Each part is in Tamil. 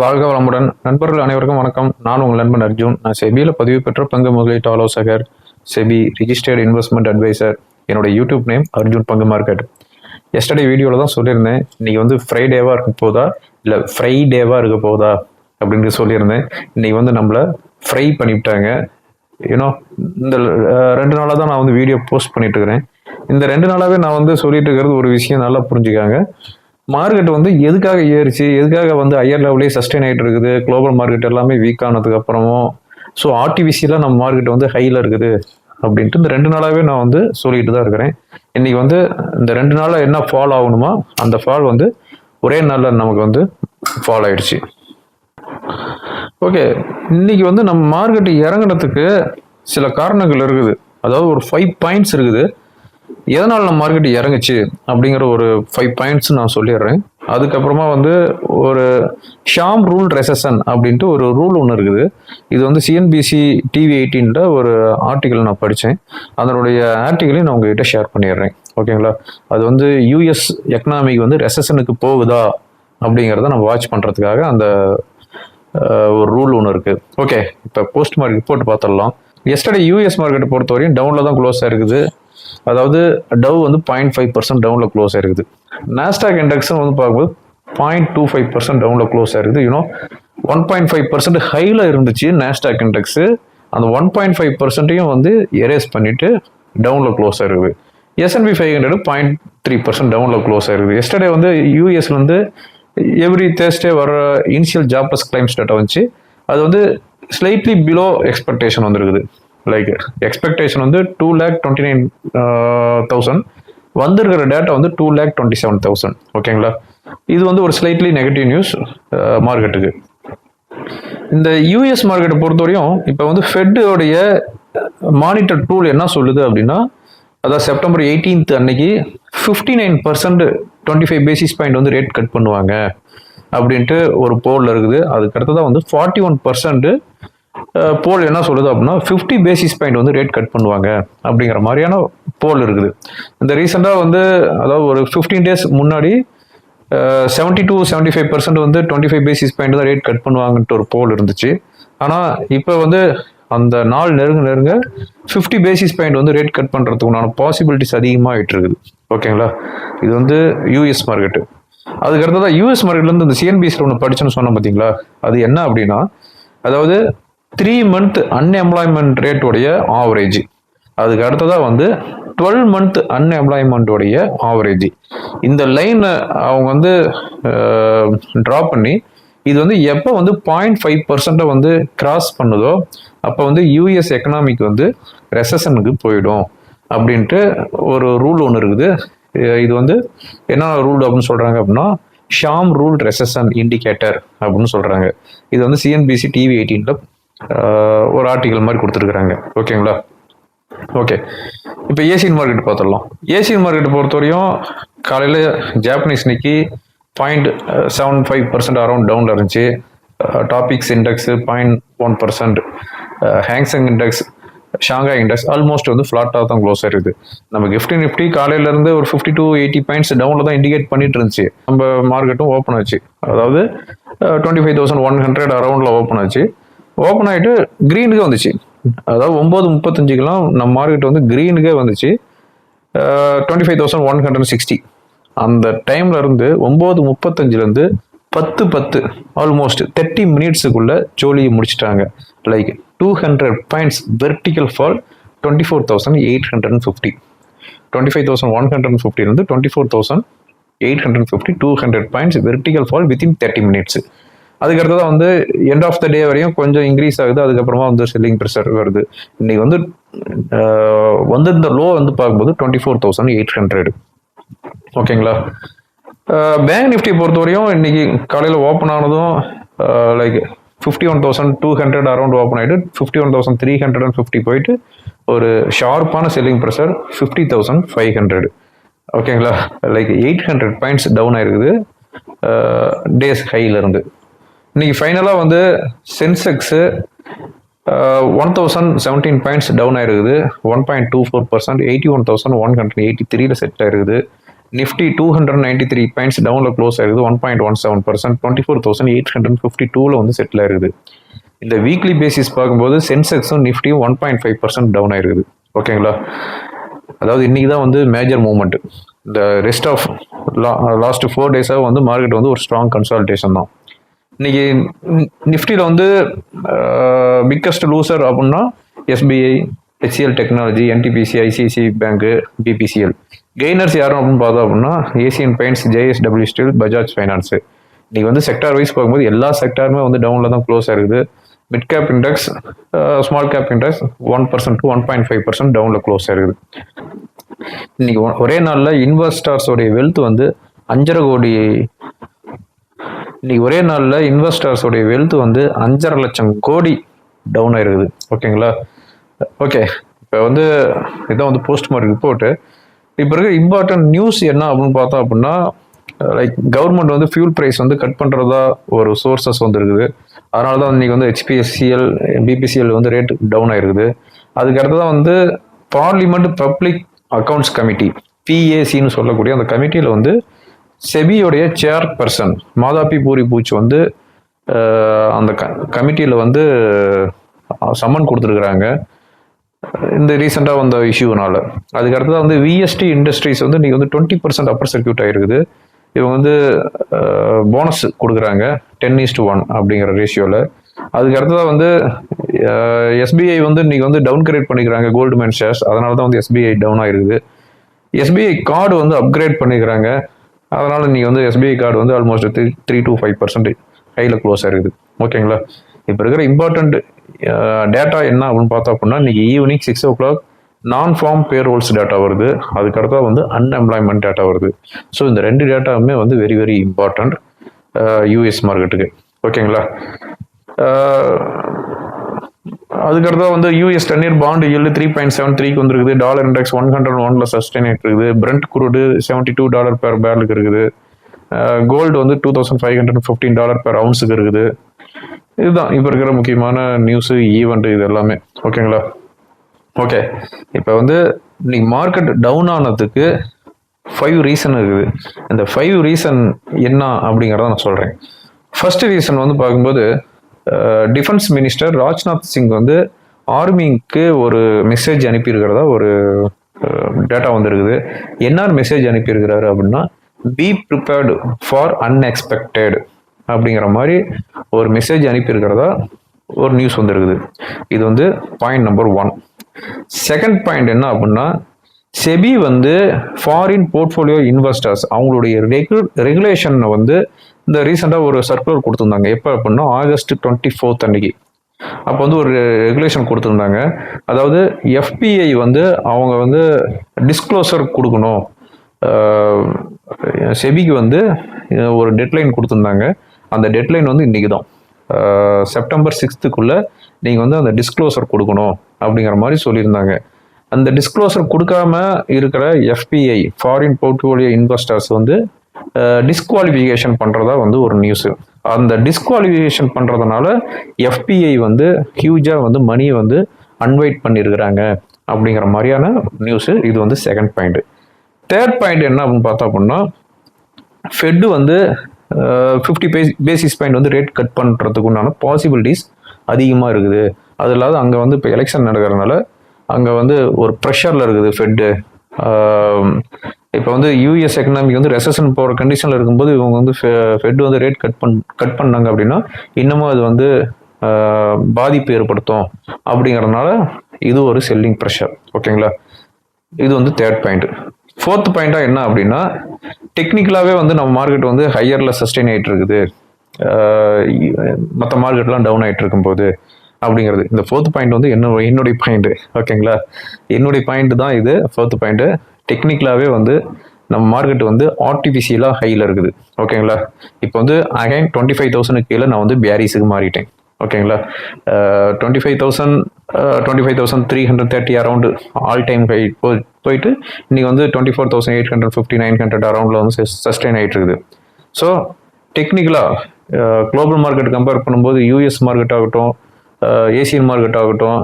வாழ்க வளமுடன். நண்பர்கள் அனைவருக்கும் வணக்கம். நான் உங்கள் நண்பன் அர்ஜுன். நான் செபியில் பதிவு பெற்ற பங்கு முதலீட்டு ஆலோசகர் செபி ரிஜிஸ்டர்ட் இன்வெஸ்ட்மெண்ட் அட்வைசர் என்னோட யூடியூப் நேம் அர்ஜுன் பங்கு மார்க்கெட் எஸ்டர்டே வீடியோவில் தான் சொல்லியிருந்தேன். இன்னைக்கு வந்து ஃப்ரைடேவாக இருக்க போதா? இல்லை ஃப்ரைடேவாக இருக்க போதா? அப்படின்னு சொல்லியிருந்தேன். இன்னைக்கு வந்து நம்மளை ஃப்ரை பண்ணிவிட்டாங்க யூனோ இந்த ரெண்டு நாளாக தான் நான் வந்து வீடியோ போஸ்ட் பண்ணிட்டு இருக்கிறேன். இந்த ரெண்டு நாளாகவே நான் வந்து சொல்லிட்டு இருக்கிறது ஒரு விஷயம் நல்லா புரிஞ்சுக்காங்க. மார்க்கெட் வந்து எதுக்காக ஏறிச்சு? எதுக்காக வந்து ஹையர் லெவலே சஸ்டெயின் ஆகிட்டு இருக்குது? குளோபல் மார்க்கெட் எல்லாமே வீக் ஆனதுக்கு அப்புறமும் ஸோ ஆர்டிபிசியில் நம்ம மார்க்கெட் வந்து ஹையில் இருக்குது அப்படின்ட்டு இந்த ரெண்டு நாளாகவே நான் வந்து சொல்லிட்டு தான் இருக்கிறேன். இன்னைக்கு வந்து இந்த ரெண்டு நாளில் என்ன ஃபால் ஆகணுமோ அந்த ஃபால் வந்து ஒரே நாளில் நமக்கு வந்து ஃபால் ஆயிடுச்சு. ஓகே இன்னைக்கு வந்து நம்ம மார்க்கெட் இறங்கினதுக்கு சில காரணங்கள் இருக்குது. அதாவது ஒரு ஃபைவ் பாயிண்ட்ஸ் இருக்குது. எதனால் நம்ம மார்க்கெட் இறங்குச்சு அப்படிங்கிற ஒரு ஃபைவ் பாயிண்ட்ஸ் நான் சொல்லிடுறேன். அதுக்கப்புறமா வந்து ஒரு ஷாம் ரூல் ரெசஷன் அப்படின்ட்டு ஒரு ரூல் ஒன்று இருக்குது. இது வந்து சிஎன்பிசி டிவி எயிட்டீனில் ஒரு ஆர்டிக்கல் நான் படித்தேன் அதனுடைய ஆர்டிக்கலையும் நான் உங்ககிட்ட ஷேர் பண்ணிடுறேன். ஓகேங்களா அது வந்து யூஎஸ் எக்கனாமிக் வந்து ரெசஷனுக்கு போகுதா அப்படிங்கிறத நம்ம வாட்ச் பண்ணுறதுக்காக அந்த ஒரு ரூல் ஒன்று இருக்குது ஓகே இப்போ போஸ்ட் மார்க்கெட் போட்டு பார்த்துடலாம். எஸ்டர்டே யூஎஸ் மார்க்கெட்டை பொறுத்தவரையும் டவுனில் தான் க்ளோஸாக இருக்குது. அதாவது டவ் வந்து பாயிண்ட் ஃபைவ் பர்சன்ட் டவுனில் க்ளோஸ் ஆயிருக்குது. நாஸ்டாக் இண்டெக்ஸும் வந்து பார்க்கும்போது பாயிண்ட் டூ ஃபைவ் பர்சன்ட் டவுனில் க்ளோஸ் ஆயிருக்குது. You know one point five percent ஹையில் இருந்துச்சு நாஸ்டாக் இண்டெக்ஸு அந்த ஒன் பாயிண்ட் ஃபைவ் பர்சன்ட்டையும் வந்து எரேஸ் பண்ணிவிட்டு டவுனில் க்ளோஸ் ஆயிருக்குது. S and P five hundred point three percent டவுனில் க்ளோஸ் ஆயிருக்குது. எஸ்டர்டே வந்து யூஎஸ்லேருந்து எவ்ரி தேர்ஸ்டே வர இனிஷியல் ஜாப்லஸ் கிளைம்ஸ் டேட்டா வந்துச்சு. அது வந்து ஸ்லைட்லி பிலோ எக்ஸ்பெக்டேஷன் வந்துருக்குது. லைக் எக்ஸ்பெக்டேஷன் வந்து two lakh twenty nine thousand வந்திருக்கிற டேட்டா வந்து two lakh twenty seven thousand ஓகேங்களா இது வந்து ஒரு ஸ்லைட்லி நெகட்டிவ் நியூஸ் மார்க்கெட்டுக்கு இந்த யூஎஸ் மார்க்கெட்டை பொறுத்தவரையும் இப்போ வந்து ஃபெட்டோடைய மானிட்டர் டூல் என்ன சொல்லுது அப்படின்னா அதாவது செப்டம்பர் 18th அன்னைக்கு fifty nine percent twenty five basis point வந்து ரேட் கட் பண்ணுவாங்க. அப்படின்ட்டு ஒரு போலில் இருக்குது. அதுக்கு அடுத்ததாக வந்து ஃபார்ட்டி ஒன் பர்சன்ட் போல் என்ன சொல்லுது அப்படின்னா ஃபிஃப்டி பேசிஸ் பாயிண்ட் வந்து ரேட் கட் பண்ணுவாங்க அப்படிங்கிற மாதிரியான போல் இருக்குது. இந்த ரீசெண்டாக வந்து அதாவது ஒரு ஃபிஃப்டீன் டேஸ் முன்னாடி seventy to seventy five percent வந்து டுவெண்ட்டி ஃபைவ் பேசிஸ் பாயிண்ட் தான் ரேட் கட் பண்ணுவாங்கன்ட்டு ஒரு போல் இருந்துச்சு. ஆனால் இப்போ வந்து அந்த நாள் நெருங்க நெருங்க ஃபிஃப்டி பேசிஸ் பாயிண்ட் வந்து ரேட் கட் பண்ணுறதுக்கு உண்டான பாசிபிலிட்டிஸ் அதிகமாகிட்டு இருக்குது. ஓகேங்களா? இது வந்து யூஎஸ் மார்க்கெட்டு அதுக்கடுத்ததான் யூஎஸ் மார்க்கெட்லேருந்து இந்த சிஎன்பிஎஸ்சில் ஒன்று படிச்சேன்னு சொன்னோம் பார்த்தீங்களா அது என்ன அப்படின்னா அதாவது த்ரீ மந்த் அன்எம்ப்ளாய்மெண்ட் ரேட்டோடைய ஆவரேஜ் அதுக்கு அடுத்ததாக வந்து டுவெல் மந்த் அன்எம்ப்ளாய்மெண்ட்டோடைய ஆவரேஜ் இந்த லைனை அவங்க வந்து ட்ரா பண்ணி இது வந்து எப்போ வந்து பாயிண்ட் ஃபைவ் பர்சண்ட்டை வந்து கிராஸ் பண்ணுதோ அப்போ வந்து யூஎஸ் எக்கனாமிக் வந்து ரெசஷனுக்கு போயிடும் அப்படின்ட்டு ஒரு ரூல் ஒன்று இருக்குது. இது வந்து என்ன ரூல் அப்படின்னு சொல்கிறாங்க அப்படின்னா ஷாம் ரூல் ரெசஷன் இண்டிகேட்டர் அப்படின்னு சொல்கிறாங்க இது வந்து சிஎன்பிசி டிவி எயிட்டீனில் ஒரு ஆர்டிகல் மாதிரி கொடுத்துருக்குறாங்க. ஓகேங்களா? ஓகே. இப்போ ஏசியன் மார்க்கெட் பார்த்துடலாம். ஏசியன் மார்க்கெட் பொறுத்தவரையும் காலையில் Japanese Nikkei point seven five percent around டவுனில் இருந்துச்சு. Topix index point one percent Hang Seng index Shanghai index almost வந்து ஃப்ளாட்டாக தான் க்ளோஸ் ஆயிருக்குது நம்ம கிஃப்டி நிஃப்டி காலையிலேருந்து ஒரு ஃபிஃப்டி டூ எயிட்டி பாயிண்ட்ஸ் டவுனில் தான் இண்டிகேட் பண்ணிட்டு இருந்துச்சு. நம்ம மார்க்கெட்டும் ஓப்பன் ஆச்சு. அதாவது twenty five thousand one hundred அரௌண்டில் open ஆச்சு. ஓப்பன் ஆகிட்டு க்ரீனுக்கே வந்துச்சு. அதாவது ஒம்பது முப்பத்தஞ்சுக்கெல்லாம் நம்ம மார்க்கெட் வந்து க்ரீனுக்கே வந்துச்சு. Twenty five thousand one hundred sixty அந்த டைம்ல இருந்து ஒம்பது முப்பத்தஞ்சுலேருந்து பத்து பத்து ஆல்மோஸ்ட் தேர்ட்டி மினிட்ஸுக்குள்ள ஜோலியை முடிச்சிட்டாங்க. Like two hundred points vertical fall twenty four thousand eight hundred and fifty twenty five thousand one hundred ஃபிஃப்டிலேருந்து twenty four thousand eight hundred fifty two hundred points vertical fall within thirty minutes அதுக்கடுத்ததான் வந்து எண்ட் ஆஃப் த டே வரையும் கொஞ்சம் இன்க்ரீஸ் ஆகுது. அதுக்கப்புறமா வந்து செல்லிங் ப்ரெஷர் வருது. இன்னைக்கு வந்து வந்து வந்திருந்த லோ வந்து பார்க்கும்போது twenty four thousand eight hundred ஓகேங்களா பேங்க் நிஃப்டி பொறுத்தவரையும் இன்னைக்கு காலையில் ஓப்பன் ஆனதும் like fifty one thousand two hundred around open ஆகிட்டு fifty one thousand three hundred and fifty போயிட்டு ஒரு ஷார்ப்பான selling pressure fifty thousand five hundred ஓகேங்களா? Like eight hundred points down ஆயிருக்குது. டேஸ் ஹையிலேருந்து இன்னைக்கு ஃபைனலாக வந்து Sensex one thousand seventeen points down ஆயிருக்குது. One point two four percent eighty one thousand one hundred eighty த்ரீல செட் ஆயிருக்குது. Nifty two hundred ninety three points டவுனில் க்ளோஸ் ஆயிருக்குது. One point one seven percent twenty four thousand eight hundred fifty டூவில் வந்து செட்டில் ஆயிருக்குது. இந்த வீக்லி பேசிஸ் பார்க்கும்போது சென்செக்ஸும் நிஃப்டியும் one point five percent down ஆயிருக்குது. ஓகேங்களா அதாவது இன்னைக்கு தான் வந்து மேஜர் மூவ்மெண்ட் இந்த ரெஸ்ட் ஆஃப் லாஸ்ட் ஃபோர் டேஸாக வந்து மார்க்கெட் வந்து ஒரு ஸ்ட்ராங் கன்சால்டேஷன் தான். இன்னைக்கு நிஃப்டியில் வந்து பிக்கஸ்ட் லூசர் அப்படின்னா SBI HCL technology NTPC ICICI bank BPCL gainers யாரும் அப்படின்னு பார்த்தோம் அப்படின்னா Asian Paints JSW steel Bajaj finance இன்னைக்கு வந்து செக்டார் வைஸ் பார்க்கும்போது எல்லா செக்டாருமே வந்து டவுனில் தான் க்ளோஸ் ஆகுது mid cap index small cap index one percent to one point five percent டவுனில் க்ளோஸ் ஆகுது இன்னைக்கு ஒ- ஒரே நாளில் இன்வெஸ்டர்ஸோடைய வெல்த் வந்து அஞ்சரை கோடி இன்னைக்கு ஒரே நாளில் இன்வெஸ்டர்ஸோடைய வெல்த் வந்து அஞ்சரை லட்சம் கோடி டவுன் ஆயிருக்குது. ஓகேங்களா ஓகே இப்போ வந்து இதான் வந்து போஸ்ட் மார்க் ரிப்போர்ட்டு இப்போ இருக்க இம்பார்ட்டன்ட் நியூஸ் என்ன அப்படின்னு பார்த்தோம் அப்படின்னா லைக் கவர்மெண்ட் வந்து ஃபியூல் ப்ரைஸ் வந்து கட் பண்ணுறதா ஒரு சோர்சஸ் வந்துருக்குது. அதனால தான் இன்றைக்கி வந்து ஹெச்பிஎஸ்சிஎல் பிபிசிஎல் வந்து ரேட் டவுன் ஆயிருக்குது. அதுக்கு அடுத்ததான் வந்து பார்லிமெண்ட் பப்ளிக் அக்கவுண்ட்ஸ் கமிட்டி பிஏசின்னு சொல்லக்கூடிய அந்த கமிட்டியில் வந்து செபியோடைய சேர் பர்சன் மாதாபி பூரி பூச் வந்து அந்த க கமிட்டியில் வந்து சம்மன் கொடுத்துருக்குறாங்க. இந்த ரீசெண்டாக வந்த இஷ்யூனால அதுக்கு அடுத்தது வந்து விஎஸ்டி இண்டஸ்ட்ரீஸ் வந்து நீங்கள் வந்து டுவெண்ட்டி பர்சன்ட் அப்பர் சர்க்கியூட் ஆகிருக்குது இவங்க வந்து போனஸ் கொடுக்குறாங்க. டென் ஈஸ்ட் ஒன் அப்படிங்கிற ரேஷியோவில் அதுக்கு அடுத்ததாக வந்து எஸ்பிஐ வந்து இன்றைக்கி வந்து டவுன் கிரேட் பண்ணிக்கிறாங்க கோல்டுமேன் ஷேர்ஸ் அதனால தான் வந்து எஸ்பிஐ டவுன் ஆகிருக்குது எஸ்பிஐ கார்டு வந்து அப்கிரேட் பண்ணிக்கிறாங்க. அதனால் நீங்கள் வந்து எஸ்பிஐ கார்டு வந்து almost three three to five percent ஹையில் க்ளோஸ் ஆகிருக்குது ஓகேங்களா இப்போ இருக்கிற இம்பார்ட்டண்ட் டேட்டா என்ன அப்படின்னு பார்த்தோம் அப்படின்னா இன்னைக்கு evening six o'clock non farm payrolls data வருது அதுக்கடுத்தா வந்து அன்எம்ப்ளாய்மெண்ட் டேட்டா வருது. ஸோ இந்த ரெண்டு டேட்டாவுமே வந்து வெரி வெரி இம்பார்ட்டண்ட் யூஎஸ் மார்க்கெட்டுக்கு ஓகேங்களா அதுக்கடுத்து வந்து US ten bond yield three point seven த்ரீக்கு வந்துருக்குது. டாலர் இண்டெக்ஸ் ஒன் ஹண்ட்ரட் ஒன்ல சஸ்டைன் ஆகிட்டு இருக்குது Brent crude seventy two dollar per பேரலுக்கு இருக்குது. கோல்டு வந்து two thousand five hundred fifteen dollar per அவுன்ஸுக்கு இருக்குது. இதுதான் இப்போ இருக்கிற முக்கியமான நியூஸு ஈவெண்ட் இது எல்லாமே. ஓகேங்களா ஓகே இப்போ வந்து இன்னைக்கு மார்க்கெட் டவுன் ஆனதுக்கு ஃபைவ் ரீசன் இருக்குது. இந்த ஃபைவ் ரீசன் என்ன அப்படிங்கிறத நான் சொல்கிறேன் ஃபர்ஸ்ட் ரீசன் வந்து பார்க்கும்போது டிஃபென்ஸ் மினிஸ்டர் ராஜ்நாத் சிங் வந்து ஆர்மிக்கு ஒரு மெசேஜ் அனுப்பியிருக்கிறதா? ஒரு டேட்டா வந்திருக்குது. என்ன மெசேஜ் அனுப்பியிருக்கிறாரு அப்படின்னா பி ப்ரிப்பேர்டு ஃபார் அன்எக்ஸ்பெக்டட் அப்படிங்கிற மாதிரி ஒரு மெசேஜ் அனுப்பியிருக்கிறதா ஒரு நியூஸ் வந்திருக்குது. இது வந்து point number one second point என்ன அப்படின்னா செபி வந்து ஃபாரின் போர்ட்ஃபோலியோ இன்வெஸ்டர்ஸ் அவங்களுடைய ரெகு ரெகுலேஷனை வந்து இந்த ரீசெண்டாக ஒரு சர்க்குலர் கொடுத்துருந்தாங்க. எப்போ அப்படின்னா ஆகஸ்ட் டுவெண்ட்டி ஃபோர்த் அன்னைக்கு. அப்போ வந்து ஒரு ரெகுலேஷன் கொடுத்துருந்தாங்க. அதாவது எஃபிஐ வந்து அவங்க வந்து டிஸ்க்ளோசர் கொடுக்கணும். செபிக்கு வந்து ஒரு டெட்லைன் கொடுத்துருந்தாங்க. அந்த டெட்லைன் வந்து இன்றைக்கி தான் செப்டம்பர் சிக்ஸ்த்துக்குள்ளே நீங்கள் வந்து அந்த டிஸ்க்ளோசர் கொடுக்கணும் அப்படிங்கிற மாதிரி சொல்லியிருந்தாங்க. அந்த டிஸ்க்ளோசர் கொடுக்காம இருக்கிற எஃபிஐ ஃபாரின் போர்ட்ஃபோலியோ இன்வெஸ்டர்ஸ் வந்து டிஸ்குவாலிஃபிகேஷன் பண்ணுறதா வந்து ஒரு நியூஸு அந்த டிஸ்குவாலிஃபிகேஷன் பண்ணுறதுனால எஃபிஐ வந்து ஹியூஜாக வந்து மணியை வந்து அன்வைட் பண்ணியிருக்கிறாங்க அப்படிங்கிற மாதிரியான நியூஸு இது வந்து செகண்ட் பாயிண்ட்டு தேர்ட் பாயிண்ட் என்ன அப்படின்னு பார்த்தோம் அப்படின்னா ஃபெட்டு வந்து ஃபிஃப்டி பேஸ் பேசிஸ் பாயிண்ட் வந்து ரேட் கட் பண்ணுறதுக்கு உண்டான பாசிபிலிட்டிஸ் அதிகமாக இருக்குது. அது இல்லாத அங்கே வந்து இப்போ எலெக்ஷன் நடக்கிறதுனால அங்கே வந்து ஒரு ப்ரெஷரில் இருக்குது ஃபெட்டு இப்போ வந்து யூஎஸ் எக்கனாமிக் வந்து ரெசன் போகிற கண்டிஷனில் இருக்கும்போது இவங்க வந்து ஃபெட் வந்து ரேட் கட் பண் கட் பண்ணாங்க அப்படின்னா இன்னமும் அது வந்து பாதிப்பு ஏற்படுத்தும் அப்படிங்கிறதுனால இது ஒரு செல்லிங் ப்ரெஷர் ஓகேங்களா இது வந்து தேர்ட் பாயிண்ட் ஃபோர்த் பாயிண்ட்டாக என்ன அப்படின்னா டெக்னிக்கலாகவே வந்து நம்ம மார்க்கெட் வந்து ஹையரில் சஸ்டெயின் ஆகிட்டு இருக்குது. மற்ற மார்க்கெட்லாம் டவுன் ஆகிட்டு இருக்கும்போது. அப்படிங்கிறது. இந்த ஃபோர்த் பாயிண்ட் வந்து என்ன என்னுடைய பாயிண்ட்டு ஓகேங்களா என்னுடைய பாயிண்ட் தான் இது ஃபோர்த் பாயிண்ட்டு டெக்னிக்கலாகவே வந்து நம்ம மார்க்கெட் வந்து ஆர்டிஃபிஷியலாக ஹையில் இருக்குது ஓகேங்களா இப்போ வந்து அகைன் டுவெண்ட்டி ஃபைவ் தௌசண்ட் கீழே நான் வந்து பேரிஸுக்கு மாறிட்டேன் ஓகேங்களா twenty five thousand twenty five thousand three hundred thirty around all time high போயிட்டு இன்றைக்கி வந்து twenty four thousand eight hundred fifty nine hundred அரௌண்டில் வந்து சஸ்டெயின் ஆகிட்டு இருக்குது. ஸோ டெக்னிக்கலாக குளோபல் மார்க்கெட் கம்பேர் பண்ணும்போது யூஎஸ் மார்க்கெட் ஆகட்டும் ஏசியன் மார்க்கெட் ஆகட்டும்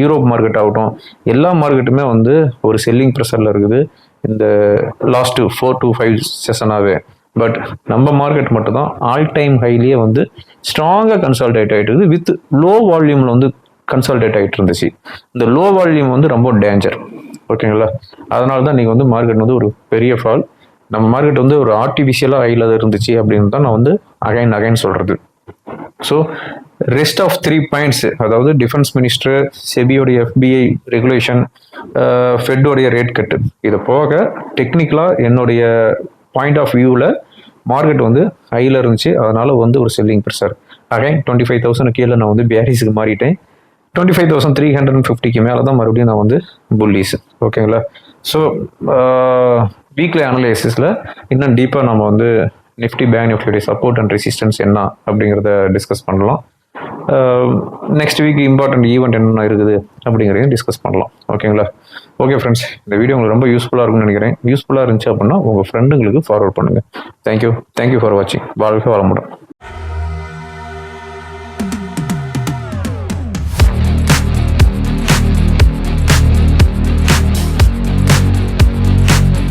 யூரோப் மார்க்கெட் ஆகட்டும் எல்லா மார்க்கெட்டுமே வந்து ஒரு செல்லிங் ப்ரெஷரில் இருக்குது இந்த லாஸ்ட் ஃபோர் டு ஃபைவ் செஷனாகவே பட் நம்ம மார்க்கெட் மட்டும் தான் ஆல் டைம் ஹைலியே வந்து ஸ்ட்ராங்காக கன்சால்டேட் ஆகிட்டு இருக்குது. வித் லோ வால்யூமில் வந்து கன்சால்டேட் ஆகிட்டு இருந்துச்சு. இந்த லோ வால்யூம் வந்து ரொம்ப டேஞ்சர் ஓகேங்களா அதனால தான் நீங்கள் வந்து மார்க்கெட் வந்து ஒரு பெரிய ஃபால் நம்ம மார்க்கெட் வந்து ஒரு ஆர்டிஃபிஷியலாக ஹையில் இருந்துச்சு அப்படின்னு தான் நான் வந்து அகைன் அகைன் சொல்கிறது so rest of three points அதாவது டிஃபென்ஸ் மினிஸ்டர் செபியோடைய எஃபிஐ ரெகுலேஷன் ஃபெட்டோடைய ரேட் கட்டு இதை போக டெக்னிக்கலாக என்னுடைய பாயிண்ட் ஆஃப் வியூவில் மார்க்கெட் வந்து ஹையில் இருந்துச்சு. அதனால் வந்து ஒரு selling pressure again twenty five thousand கீழே நான் வந்து பேரிஸுக்கு மாறிட்டேன். Twenty five thousand three hundred and ஃபிஃப்டிக்கு மேலே தான் மறுபடியும் நான் வந்து புல்லீஸ் ஓகேங்களா ஸோ வீக்லி அனலைசிஸில் இன்னும் டீப்பாக நம்ம வந்து நிஃப்டி பேங்க் நிஃப்டியுடைய சப்போர்ட் அண்ட் ரெசிஸ்டன்ஸ் என்ன அப்படிங்கிறத டிஸ்கஸ் பண்ணலாம். நெக்ஸ்ட் வீக் இம்பார்ட்டன்ட் ஈவெண்ட் என்னென்ன இருக்குது அப்படிங்கிறதையும் டிஸ்கஸ் பண்ணலாம். ஓகேங்களா ஓகே ஃப்ரெண்ட்ஸ் இந்த வீடியோ உங்களுக்கு ரொம்ப யூஸ்ஃபுல்லாக இருக்கும்னு நினைக்கிறேன். யூஸ்ஃபுல்லாக இருந்துச்சு அப்படின்னா உங்கள் ஃப்ரெண்டுங்களுக்கு ஃபார்வர்ட் பண்ணுங்கள் thank you thank you for வாட்சிங் வாழ்க வளமுடன்.